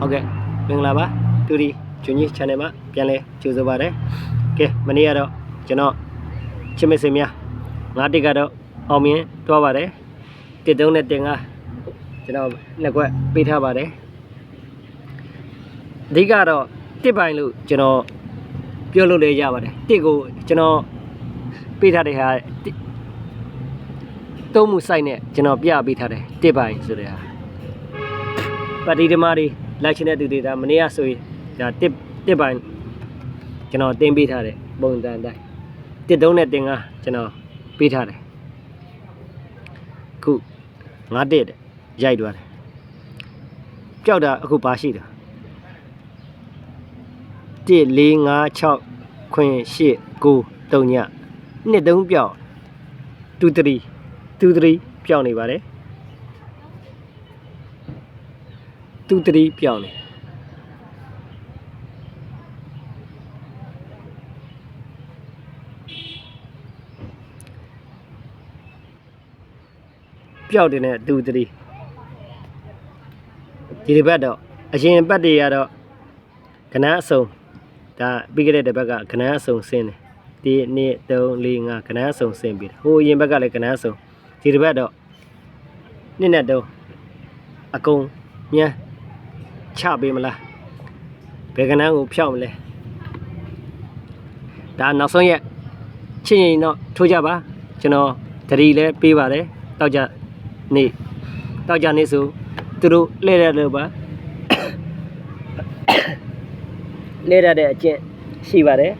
ဟုတ်ကဲ့မင်္ဂလာပါတူဒီဂျွန်ကြီး channel မှာပြန်လဲကြိုဆိုပါရစေကဲမနေ့ကတော့ကျွန်တော်ချစ်မစ်စင်များငါးတစ်ကတော့အောင်မြင်သွားပါတယ်တစ်သုံးနဲ့တင်ငါကျွန်တော်နှစ်ခွက်ပေးထားပါတယ်အဓိကတော့တစ်ပိုင်လို့ကျွန်တော်ပြောလို့လည်းရပါတယ်တစ်ကိုကျွန်တော်ပေးထားတဲ့ဟာတစ်သုံးမှု site နဲ့ကျွန်တော်ပြပေးထားတယ်တစ်ပိုင်ဆိုတဲ့ဟာပါတီဓမ္မတွေ လိုက်ချင်တဲ့သူတွေဒါမနေ့ကဆိုရင်ဒါတစ်တစ်ပိုင်းကျွန်တော်တင်ပေးထားတယ်ပုံစံအတိုင်းတစ်သုံးနဲ့တင်ကကျွန်တော်ပေးထားတယ်ခုငါးတစ်တဲ့ရိုက်သွားတယ်ကြောက်တာအခုပါရှိတာ1 4 5 6ခွင်8 9 3ညနှစ်သုံးပြောက်2 3 2 3ပြောက်နေပါတယ် သူတတိပြောင်းနေပျောက်တယ်နဲ့သူတတိဒီတစ်ပတ်တော့အရင်ပတ်တွေကတော့ကနန်းအစုံဒါပြီးခဲ့တဲ့တစ်ပတ်ကကနန်းအစုံဆင်းတယ်ဒီနေ့3 4 5ကနန်းအစုံဆင်းပြီးတယ်ဟိုအရင်ဘက်ကလည်းကနန်းအစုံဒီတစ်ပတ်တော့နှစ်နဲ့တုံးအကုန်ညမ်း ချပေးမလားဘယ်ကနန်းကိုဖျောက်မလဲဒါနောက်ဆုံးရက်ချင်းရင်တော့ထိုးကြပါကျွန်တော်တတိလည်းပေးပါတယ်တောက်ကြနေ့တောက်ကြနေ့ဆိုသူတို့လဲရလို့ပါလဲရတဲ့အကျင့်ရှိပါတယ်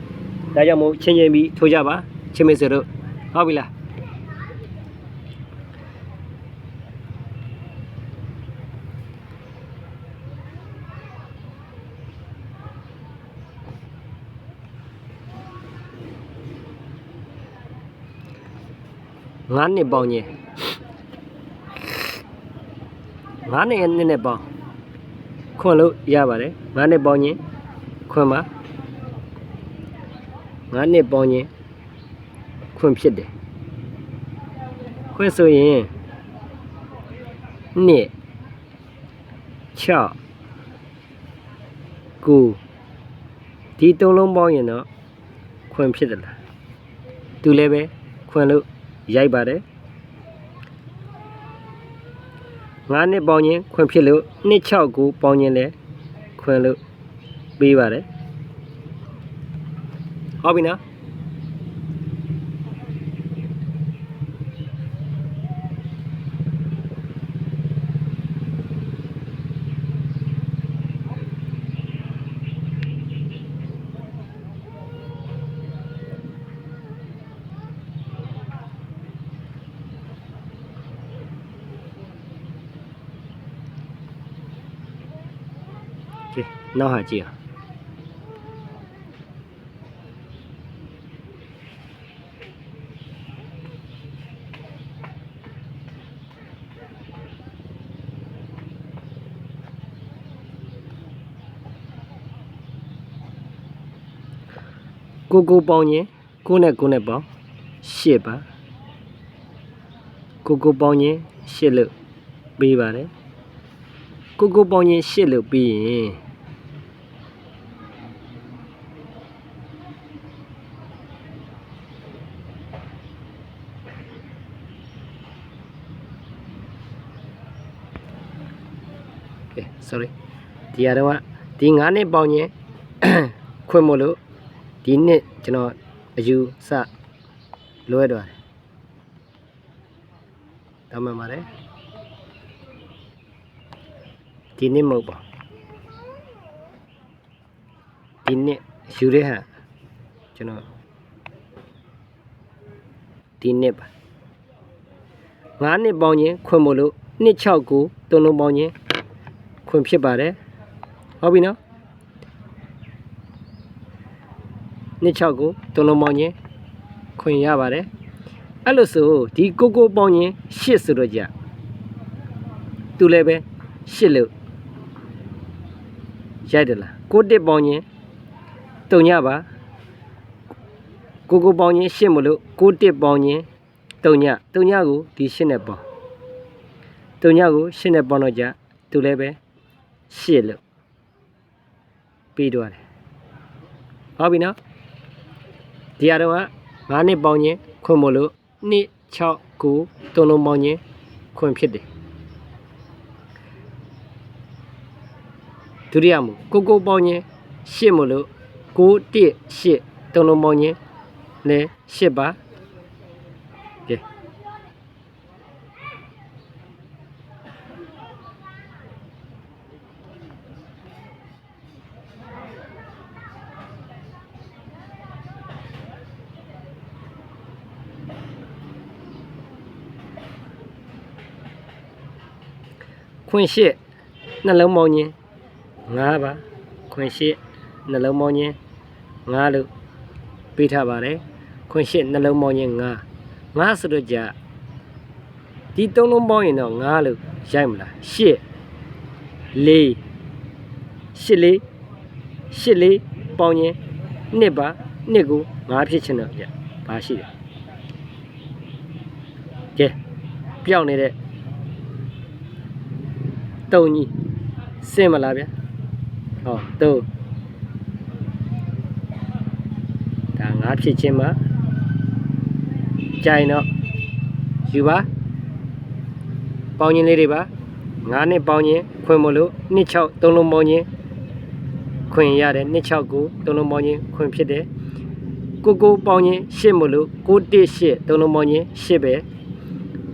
ဒါကြောင့်မို့ချင်းချင်းပြီးထိုးကြပါချင်းမေဆိုတို့ဟုတ်ပြီလား ငါးနှစ်ပေါင်းချင်းငါးနှစ်နှစ်နဲ့ပေါင်းခွန်လို့ရပါတယ်ငါးနှစ်ပေါင်းချင်းခွန်ပါငါးနှစ်ပေါင်းချင်းခွန်ဖြစ်တယ်ခွန်ဆိုရင်နှစ်6 9ဒီသုံးလုံးပေါင်းရင်တော့ခွန်ဖြစ်တယ်လားသူလည်းပဲခွန်လို့ ရိုက်ပါတယ်ငါးနှစ်ပေါင်းချင်းခွင့်ဖြစ်လို့နှစ်6ကိုပေါင်းချင်းလဲခွင့်လို့ပေးပါတယ်ဟုတ်ပြီနော်ကဲ နောက်ဟာကြည့်အောင်ကိုကိုပေါင်းရင်ကိုနဲ့ကိုနဲ့ပေါင်းရှစ်ပါကိုကိုပေါင်းရင်ရှစ်လို့ပေးပါတယ်ကိုကိုပေါင်းရင်ရှစ်လို့ပြီးရင် ကဲ sorry ဒီရတော့ဒီ9နှစ်ပေါင်းရင်ခွင့်မလို့ဒီနှစ်ကျွန်တော်အယူစလွဲတော့တယ်တောင်းမှန်ပါတယ်ဒီနှစ်မဟုတ်ပါဒီနှစ်ယူတဲ့ဟာကျွန်တော်ဒီနှစ်ပါ9နှစ်ပေါင်းရင်ခွင့်မလို့နှစ်6ကိုသုံးလုံးပေါင်းရင် ခွင့်ဖြစ်ပါတယ်ဟုတ်ပြီနော်နှစ်6ကိုသုံးလုံးပေါင်းရင်ခွင့်ရပါတယ်အဲ့လို့ဆိုဒီကိုကိုပေါင်းရင်8ဆိုတော့ကြသူလည်းပဲ8လို့ရိုက်တယ်လားကိုတစ်ပေါင်းရင်တုံညပါကိုကိုပေါင်းရင်8မလို့ကိုတစ်ပေါင်းရင်တုံညတုံညကိုဒီ8နဲ့ပေါင်းတုံညကို8နဲ့ပေါင်းတော့ကြသူလည်းပဲ 8လို့ပြီးတော့တယ်ဟုတ်ပြီနော်ဒီအတော့က9နှစ်ပေါင်းချင်းခွင့်မလို့2 6 9သုံးလုံးပေါင်းချင်းခွင့်ဖြစ်တယ်ဒုတိယမူကိုကိုပေါင်းချင်းရှစ်မလို့9 1 8သုံးလုံးပေါင်းချင်းလဲ8ပါကဲ ခွင့်ရှစ်နှလုံးမောင်းခြင်း၅ပါခွင့်ရှစ်နှလုံးမောင်းခြင်း၅လို့ပေးထားပါတယ်ခွင့်ရှစ်နှလုံးမောင်းခြင်း၅၅ဆိုတော့ကြဒီသုံးလုံးပေါင်းရင်တော့၅လို့ရိုက်မလား၈၄၈၄၈၄ပေါင်းရင်နှစ်ပါနှစ်ကို၅ဖြစ်ချင်တော့ကြပါရှိတယ်ကဲပြောင်းနေတဲ့ တုံကြီးစင်မလားဗျာဟောတုံဒါငါဖြစ်ချင်းမှာကြိုင်တော့ယူပါပေါင်းချင်းလေးတွေပါငါနဲ့ပေါင်းချင်းခွင့်မလို့နှစ်6သုံးလုံးပေါင်းချင်းခွင့်ရတယ်နှစ်6ကိုသုံးလုံးပေါင်းချင်းခွင့်ဖြစ်တယ်ကိုကိုပေါင်းချင်းရှစ်မလို့ကို1 8သုံးလုံးပေါင်းချင်းရှစ်ပဲ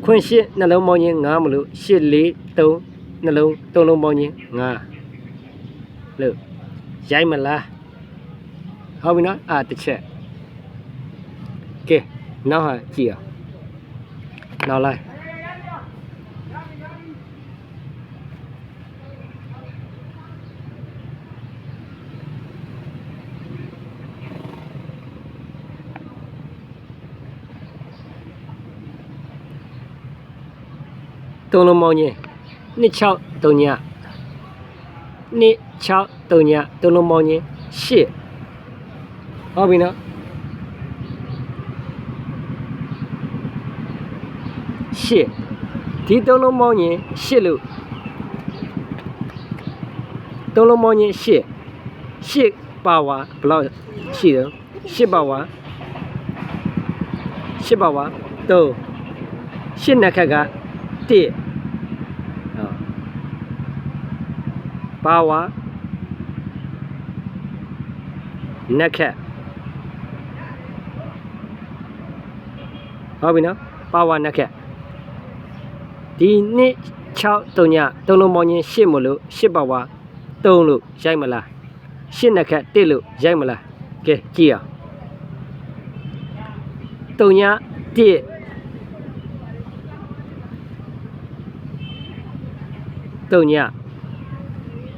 ခွင့်ရှစ်နှလုံးပေါင်းချင်း9မလို့ရှစ်4 3နှလုံးသုံး nó luôn tôi luôn bao nhiêu? Ngờ. Được giải mà là. Không biết nói à tự sẽ kì nó hả chị à? Nó lại. Tôi luôn bao nhiêu? 2639 2639တုံးလုံးပေါင်းချင်း8ဟုတ်ပြီနော်8ဒီတုံးလုံးပေါင်းချင်း8လို့တုံးလုံးပေါင်းချင်း8 8ပါဝါဘယ်လောက်ရှိတယ်8ပါဝါ8ပါဝါ3 8နှစ်ခက်က1 ပါဝါနက်ခက်ဟုတ်ပြီနော်ပါဝါနက်ခက်ဒီနှစ်6 3ည3လုံးပေါင်းချင်း8မလို့8ပါဝါ3လို့ရိုက်မလား8နက်ခက်1လို့ရိုက်မလားကဲကြည့်အောင်3ည1တုံည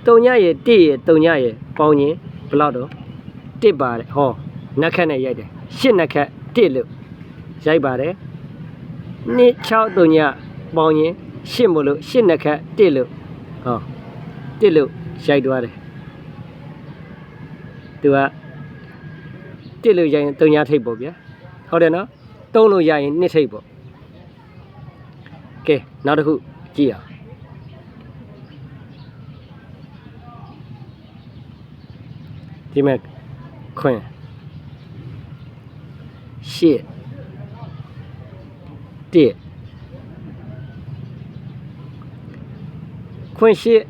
တုံညရဲ့1ရဲ့တုံညရဲ့ပေါင်းရင်ဘယ်လောက်တော့1ပါတယ်ဟောနက်ခက်နဲ့ရိုက်တယ်8နက်ခက်1လို့ရိုက်ပါတယ်2 6တုံညပေါင်းရင်8မို့လို့8နက်ခက်1လို့ဟော1လို့ရိုက်သွားတယ်သူက1လို့ရိုက်ရင်တုံညထိပ်ပေါ့ဗျာဟုတ်တယ်နော်3လို့ရိုက်ရင်2ထိပ်ပေါ့ကဲနောက်တစ်ခုကြည့်အောင် ဒီမဲ့ခွင်ရှစ်တစ်ခွင်ရှစ်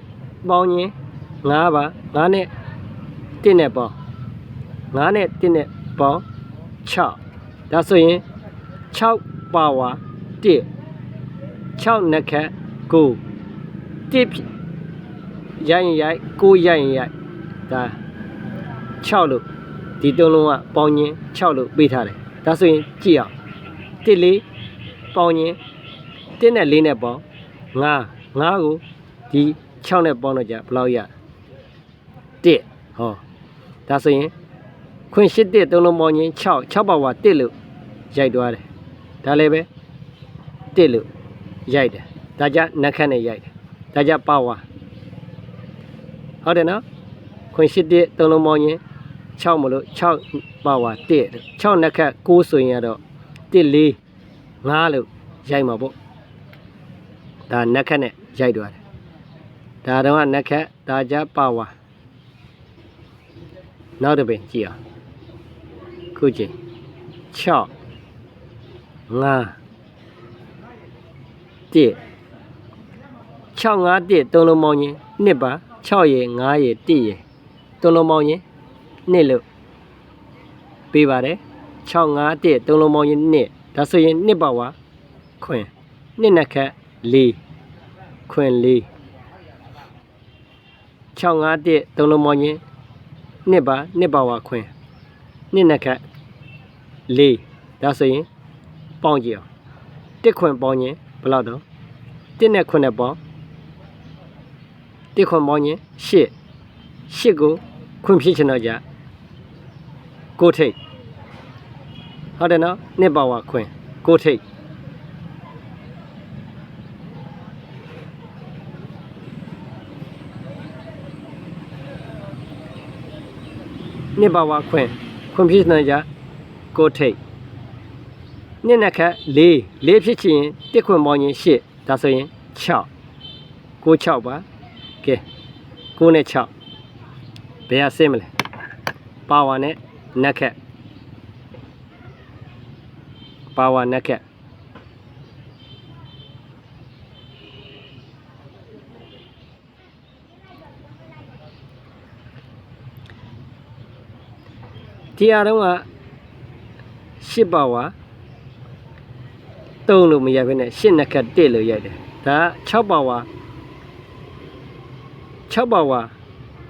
ပေါင်းရင်9ပါ9နဲ့1နဲ့ပေါင်း9နဲ့1နဲ့ပေါင်း6ဒါဆိုရင်6ပါဝါ1 6နက်ခတ်9 1ရိုက်ရင်ရိုက်9ရိုက်ရင်ရိုက်ဒါ 6လို့ဒီသုံးလုံးကပေါင်းချင်း6လို့ပေးထားတယ်ဒါဆိုရင်ကြည့်အောင်1လေးပေါင်းချင်း1နဲ့4နဲ့ပေါင်း5 5ကိုဒီ6နဲ့ပေါင်းတော့ကြဘယ်လောက်ရ1ဟောဒါဆိုရင်ခွင့်8တစ်သုံးလုံးပေါင်းချင်း6 6ပါဝါ1လို့ရိုက်သွားတယ်ဒါလည်းပဲ1လို့ရိုက်တယ်ဒါကြနက်ခတ်နဲ့ရိုက်တယ်ဒါကြပါဝါဟုတ်တယ်နော်ခွင့်8တစ်သုံးလုံးပေါင်းချင်း 6မလို့6ပါဝါ1 6နှစ်ခတ်6ဆိုရင်ကတော့1 4 5လို့ရိုက်မှာပေါ့ဒါနက်ခတ်နဲ့ရိုက်သွားတယ်ဒါတော့ကနက်ခတ်ဒါကြပါဝါနောက်တစ်ပင်ကြည့်အောင်ခုချိန်6 5 1 6 5 1သုံးလုံးပေါင်းရင်နှစ်ပါ6ရေ9ရေ1ရေသုံးလုံးပေါင်းရင် နှစ်လို့ပေးပါတယ်6 5 1သုံးလုံးပေါင်းရင်နှစ်ဒါဆိုရင်နှစ်ပါဝါခွင်နှစ်နှစ်ခက်4ခွင်4 6 5 1သုံးလုံးပေါင်းရင်နှစ်ပါနှစ်ပါဝါခွင်နှစ်နှစ်ခက်4ဒါဆိုရင်ပေါင်းကြည့်အောင်တစ်ခွင်ပေါင်းရင်ဘယ်လောက်တော့တစ်နဲ့ခွင်နဲ့ပေါင်းတစ်ခွင်ပေါင်းရင်8 8ကိုခွင်ဖြစ်ချင်တော့ကြ ကိုထိတ်ဟုတ်တယ်နော်နှစ်ပါဝါခွင်ကိုထိတ်နှစ်ပါဝါခွင်ခွင်ဖြစ်ချင်တော့ကြကိုထိတ်နှစ်နှစ်ခက်4 4ဖြစ်ချင်တစ်ခွင်ပေါင်းရင်8ဒါဆိုရင်6 6 6ပါကဲ9နဲ့6ဘယ်ဟာဆင်းမလဲပါဝါနဲ့ နက်ခက်ပါဝါနက်ခက်ဒီအားလုံးက10ပါဝါ3လို့မရိုက်ဘဲနဲ့10နက်ခက်1လို့ရိုက်တယ်ဒါ6ပါဝါ6ပါဝါ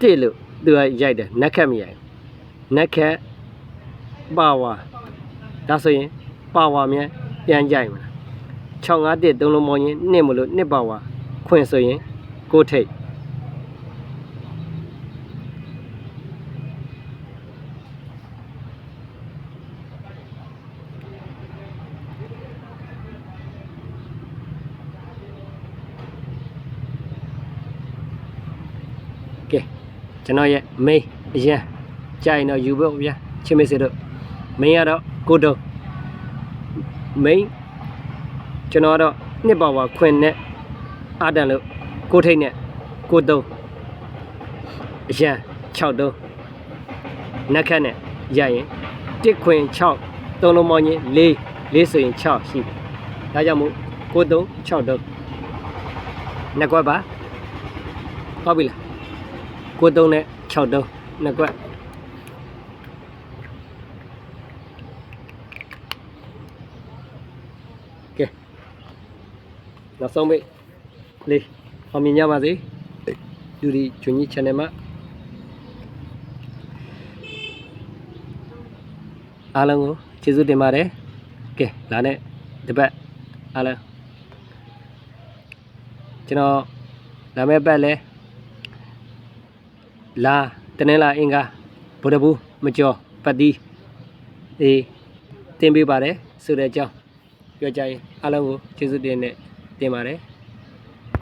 1လို့သူကရိုက်တယ်နက်ခက်မရိုက်ဘူးနက်ခက် ပါဝါဒါဆိုရင်ပါဝါမြန်ပြန်ကြိုက်မလား6 5 1 3လုံးပေါင်းရင်2မလို့2ပါဝါခွင့်ဆိုရင်6ထိတ်ကဲကျွန်တော်ရဲ့ main အရင်ကြိုင်တော့ယူဖို့ဗျာချင်းမေးစေတို့ main ကတော့ကိုတုံး main ကျွန်တော်ကတော့နှစ်ပါဝါခွင်နဲ့အာတန်လို့ကိုထိတ်နဲ့ကိုတုံးအရင်6တုံးနက်ခတ်နဲ့ရရင်တစ်ခွင်6သုံးလုံးပေါင်းရင်4 4ဆိုရင်6ရှိတယ်ဒါကြောင့်မို့ကိုတုံး6တုံးနှစ်ကွက်ပါဟုတ်ပြီလားကိုတုံးနဲ့6တုံးနှစ်ကွက်ကဲ နောက်ဆုံးပိတ်လေးအောင်မြင်ကြပါစေယူဒီဂျွန်ကြီး channel မှာအားလုံးကိုကျေးဇူးတင်ပါတယ်ကဲလာနဲ့ဒီဘက်အားလုံးကျွန်တော်လာမယ့်ဘက်လဲလာတနင်္လာအင်္ဂါဗုဒ္ဓဘူးမကျော်ပတ်တီးအေးတင်ပေးပါတယ်ဆိုတဲ့အကြောင်းပြောကြရင်အားလုံးကိုကျေးဇူးတင်နဲ့တ င်ပါတယ်